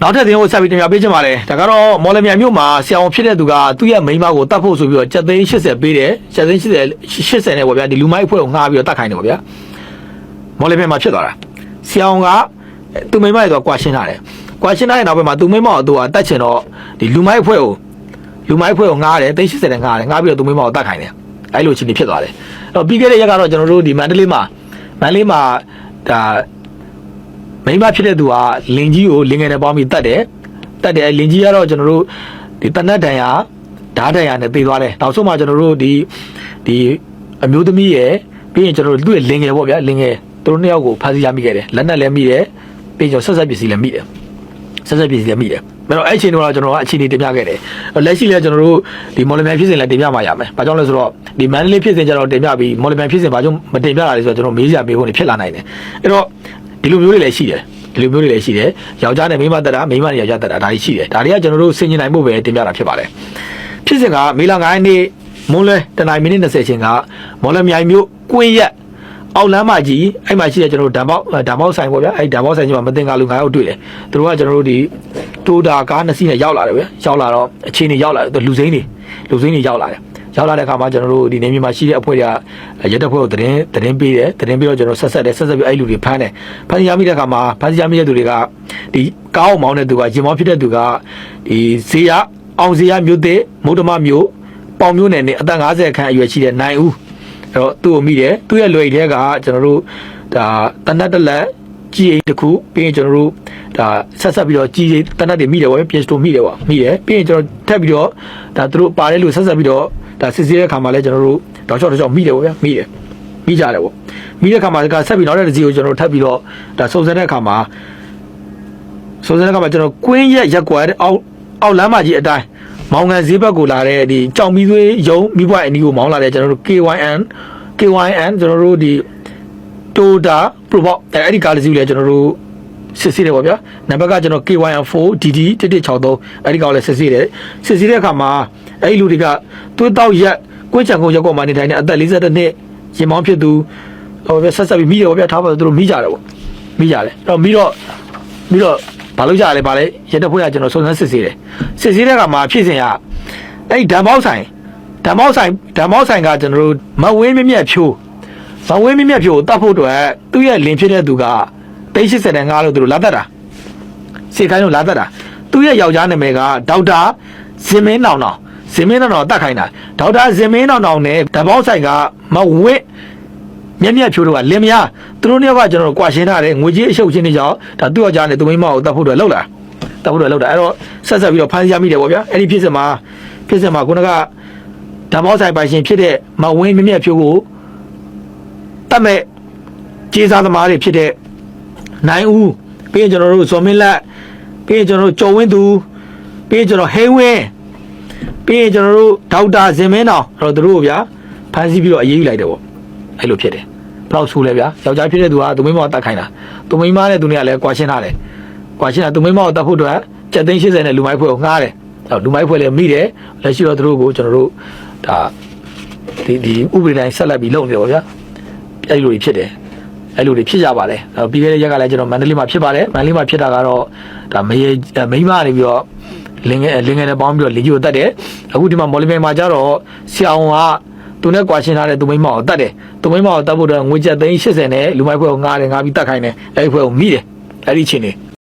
နောက်ထပ်သတင်းကိုဆက်ပြီးတင်ပြပေးချင်ပါတယ်ဒါကတော့မော်လမြိုင်မြို့မှာဆရာဝန်ဖြစ်တဲ့သူကသူ့ရဲ့မိန်းမကိုတတ်ဖို့ဆိုပြီးတော့ကျပ်သိန်း80ပေးတယ်ကျပ်သိန်း80 80နဲ့ပေါ့ဗျာဒီလူမိုက်အဖွဲ့ကိုငှားပြီးတော့တတ်ခိုင်းတယ်ပေါ့ဗျာမော်လမြိုင်မှာဖြစ်သွားတာဆရာဝန်ကသူ့မိန်းမရဲ့တော့ကွာရှင်းထားတယ်ကွာရှင်းထားတဲ့နောက်ပိုင်းမှာသူ့မိန်းမကိုသူကတတ်ချင်တော့ဒီလူမိုက်အဖွဲ့ကိုလူမိုက်အဖွဲ့ကိုငှားတယ်သိန်း80နဲ့ငှားတယ်ငှားပြီးတော့သူ့မိန်းမကိုတတ်ခိုင်းတယ်အဲ့လိုချင်းဖြစ်သွားတယ်အဲ့တော့ပြီးခဲ့တဲ့ရက်ကတော့ကျွန်တော်တို့ဒီမန္တလေးမှာမန္တလေးမှာဒါ မိန်းမဖြစ်တဲ့သူကလင်ကြီးကိုလင်ငယ်နဲ့ပေါင်းပြီးတတ်တယ်တတ်တယ်လင်ကြီးကတော့ကျွန်တော်တို့ဒီတနတ်တန်ရာဓာတ်တန်ရာနဲ့ပြေးသွားတယ်နောက်ဆုံးမှကျွန်တော်တို့ဒီဒီအမျိုးသမီးရယ်ပြီးရင်ကျွန်တော်တို့သူ့ရဲ့လင်ငယ်ပေါ့ဗျာလင်ငယ်သူတို့နှစ်ယောက်ကိုဖမ်းဆီးရမိခဲ့တယ်လက်နက်လည်းမိတယ်ပြီးရင်ဆက်ဆက်ပစ္စည်းလည်းမိတယ်ဆက်ဆက်ပစ္စည်းလည်းမိတယ်အဲ့တော့အဲ့အချိန်တော့ကျွန်တော်ကအခြေအနေတင်ပြခဲ့တယ်လက်ရှိလည်းကျွန်တော်တို့ဒီမော်လမြိုင်ဖြစ်စဉ်လည်းတင်ပြမှရမယ်။ဘာကြောင့်လဲဆိုတော့ဒီမန္တလေးဖြစ်စဉ်ကျတော့တင်ပြပြီးမော်လမြိုင်ဖြစ်စဉ်ဘာကြောင့်မတင်ပြတာလဲဆိုတော့ကျွန်တော်မေးစရာမေးဖို့နေဖြစ်လာနိုင်တယ်။အဲ့တော့ ဒီလိုမျိုးတွေလည်းရှိတယ်။ဒီလိုမျိုးတွေလည်းရှိတယ်။ယောက်ျားနဲ့မိန်းမတက်တာမိန်းမနဲ့ယောက်ျားတက်တာဒါတွေရှိတယ်။ဒါတွေကကျွန်တော်တို့ဆင်ញင်နိုင်မှုပဲတင်ပြတာဖြစ်ပါတယ်။ဖြစ်စဉ်ကမေလ9ရက်နေ့မွန်းလွဲတနင်္လာမိနစ်20ချိန်ကမော်လမြိုင်မြို့ကွင်းရက်အောက်လမ်းမကြီးအဲ့မှာရှိတဲ့ကျွန်တော်တို့ဓာတ်ပေါက်ဓာတ်ပေါက်ဆိုင်ပေါ့ဗျာအဲ့ဓာတ်ပေါက်ဆိုင်ကြီးမှာမတင်ကားလူ9ယောက်တွေ့တယ်သူတို့ကကျွန်တော်တို့ဒီတိုတာကားနှစ်စီးနဲ့ရောက်လာတယ်ဗျာရောက်လာတော့အချိန်ကြီးရောက်လာတယ်လူစိမ်းတွေလူစိမ်းတွေရောက်လာတယ် ရောက်လာတဲ့အခါမှာကျွန်တော်တို့ဒီနေမြေမှာရှိတဲ့အဖွဲ့တွေကရက်တပ်ဖွဲ့ကိုသတင်းသတင်းပေးတယ်သတင်းပေးတော့ကျွန်တော်ဆက်ဆက်တယ်ဆက်ဆက်ပြီးအဲ့လူတွေဖမ်းတယ်ဖမ်းရမိတဲ့အခါမှာဖမ်းရမိတဲ့သူတွေကဒီကားအောင်မောင်းတဲ့သူကရင်မောင်းဖြစ်တဲ့သူကဒီဇေယအောင်ဇေယမြို့တဲ့မုဒ္ဓမမြို့ပေါင်မြို့နယ်နဲ့အသက်50ခန့်အရွယ်ရှိတဲ့နိုင်ဦးအဲ့တော့သူ့ကိုမိတယ်သူ့ရဲ့လွယ်ထဲကကျွန်တော်တို့ဒါတနတ်တလက် ကြည်အိမ်တစ်ခုပြီးရင်ကျွန်တော်တို့ဒါဆက်ဆက်ပြီးတော့ကြည်အိမ်တနတ်တွေမိတယ်ပေါ့ပြင်စတိုမိတယ်ပေါ့မိတယ်ပြီးရင်ကျွန်တော်ထပ်ပြီးတော့ဒါသူတို့ပါတဲ့လူဆက်ဆက်ပြီးတော့ဒါစစ်ဆေးတဲ့ခါမှာလဲကျွန်တော်တို့တောက်ချောက်တောက်ချောက်မိတယ်ပေါ့ဗျာမိတယ်မိကြတယ်ပေါ့မိတဲ့ခါမှာကဆက်ပြီးနောက်တဲ့တစ်စီကိုကျွန်တော်တို့ထပ်ပြီးတော့ဒါစုံစမ်းတဲ့ခါမှာစုံစမ်းတဲ့ခါမှာကျွန်တော်ကွင်းရက်ရက်ကွာတဲ့အောက်အောက်လမ်းမကြီးအတိုင်းမောင်ငံဈေးဘက်ကိုလာတဲ့ဒီကြောင်မီသွေးယုံမိဘအနီးကိုမောင်းလာတဲ့ကျွန်တော်တို့ KYN KYN ကျွန်တော်တို့ဒီ Toyota Probox အဲ့ဒီကားတစ်စီးကိုလည်းကျွန်တော်တို့စစ်ဆေးတယ်ပေါ့ဗျာနံပါတ်ကကျွန်တော် KYN4 DD 1163အဲ့ဒီကောင်လည်းစစ်ဆေးတယ်စစ်ဆေးတဲ့အခါမှာအဲ့ဒီလူတွေကသွေးတောက်ရက်ကွင်းချံကုန်ရက်ကွက်မှာနေထိုင်တဲ့အသက်42နှစ်ရင်မောင်းဖြစ်သူဟိုဗျဆက်ဆက်ပြီးမိတယ်ပေါ့ဗျာထားပါသူတို့မိကြတယ်ပေါ့မိကြတယ်အဲ့တော့မိတော့မိတော့ဘာလို့ကြရလဲဗာလဲရက်တပ်ဖွဲ့ကကျွန်တော်စုံစမ်းစစ်ဆေးတယ်စစ်ဆေးတဲ့အခါမှာဖြစ်စဉ်ကအဲ့ဒီဓာတ်ပေါက်ဆိုင်ဓာတ်ပေါက်ဆိုင်ဓာတ်ပေါက်ဆိုင်ကကျွန်တော်တို့မဝင်းမြမြက်ဖြိုး။ ဘောင်ဝင်းမြမြက်ဖြိုကိုတတ်ဖို့အတွက်သူ့ရဲ့လင်ဖြစ်တဲ့သူကတိတ်80တန်ငါလို့သူတို့လာတတ်တာ။စေခိုင်းလို့လာတတ်တာ။သူ့ရဲ့ယောက်ျားနာမည်ကဒေါက်တာဇင်မင်းနောင်နောင်ဇင်မင်းနောင်နောင်တတ်ခိုင်းတာ။ဒေါက်တာဇင်မင်းနောင်နောင်နဲ့ဓဘောက်ဆိုင်ကမဝင်းမြက်မြက်ဖြိုတို့ကလင်မယားသူတို့နှစ်ယောက်ကကျွန်တော်တို့ကွာရှင်းထားတယ်ငွေကြီးအရှုပ်ချင်းတွေကြောင့်ဒါသူ့ယောက်ျားနဲ့သူမိန်းမကိုတတ်ဖို့အတွက်လှုပ်လာတတ်ဖို့အတွက်လှုပ်တာအဲ့တော့ဆက်ဆက်ပြီးတော့ဖမ်းဆီးရမိတယ်ပေါ့ဗျာအဲ့ဒီဖြစ်စဉ်မှာဖြစ်စဉ်မှာခုနကဓဘောက်ဆိုင်ပိုင်ရှင်ဖြစ်တဲ့မဝင်းမြက်မြက်ဖြိုကို တတ်မဲ့ကြေးစားသမားတွေဖြစ်တဲ့နိုင်ဦးပြီးရင်ကျွန်တော်တို့ဇော်မင်းလက်ပြီးရင်ကျွန်တော်တို့ကျော်ဝင်းသူပြီးရင်ကျွန်တော်ဟိန်းဝင်းပြီးရင်ကျွန်တော်တို့ဒေါက်တာဇင်မင်းတော်အဲ့တော့သူတို့ကိုဗျာဖမ်းဆီးပြီးတော့အရေးယူလိုက်တယ်ပေါ့အဲ့လိုဖြစ်တယ်ဘယ်လောက်ဆိုးလဲဗျာယောက်ျားဖြစ်တဲ့သူကသူမိန်းမကိုတတ်ခိုင်းတာသူမိန်းမနဲ့သူနဲ့ကလည်းကွာရှင်းထားတယ်ကွာရှင်းတာသူမိန်းမကိုတတ်ဖို့အတွက်ကျက်သိန်း80နဲ့လူမိုက်ဖွဲ့ကိုငှားတယ်အဲ့လူမိုက်ဖွဲ့လည်းမိတယ်လက်ရှိတော့သူတို့ကိုကျွန်တော်တို့ဒါဒီဒီဥပဒေတိုင်းဆက်လက်ပြီးလုပ်နေတယ်ပေါ့ဗျာ အဲ့လိုတွေဖြစ်တယ်အဲ့လိုတွေဖြစ်ကြပါတယ်အဲ့တော့ပြီးခဲ့တဲ့ရက်ကလည်းကျွန်တော်မန္တလေးမှာဖြစ်ပါတယ်မန္တလေးမှာဖြစ်တာကတော့ဒါမရေမိန်းမနေပြီးတော့လင်းငယ်လင်းငယ်နဲ့ပေါင်းပြီးတော့လင်းကြီးကိုတတ်တယ်အခုဒီမှာမော်လီမြိုင်မှာကျတော့ဆရာအောင်ကသူနဲ့ကွာရှင်းထားတဲ့သူမိန်းမကိုတတ်တယ်သူမိန်းမကိုတတ်ဖို့တော့ငွေကျပ်သိန်း80နဲ့လူမိုက်ဖွဲ့ကိုငားတယ်ငားပြီးတတ်ခိုင်းတယ်အဲ့ဒီဖွဲ့ကိုမိတယ်အဲ့ဒီချင်းနေ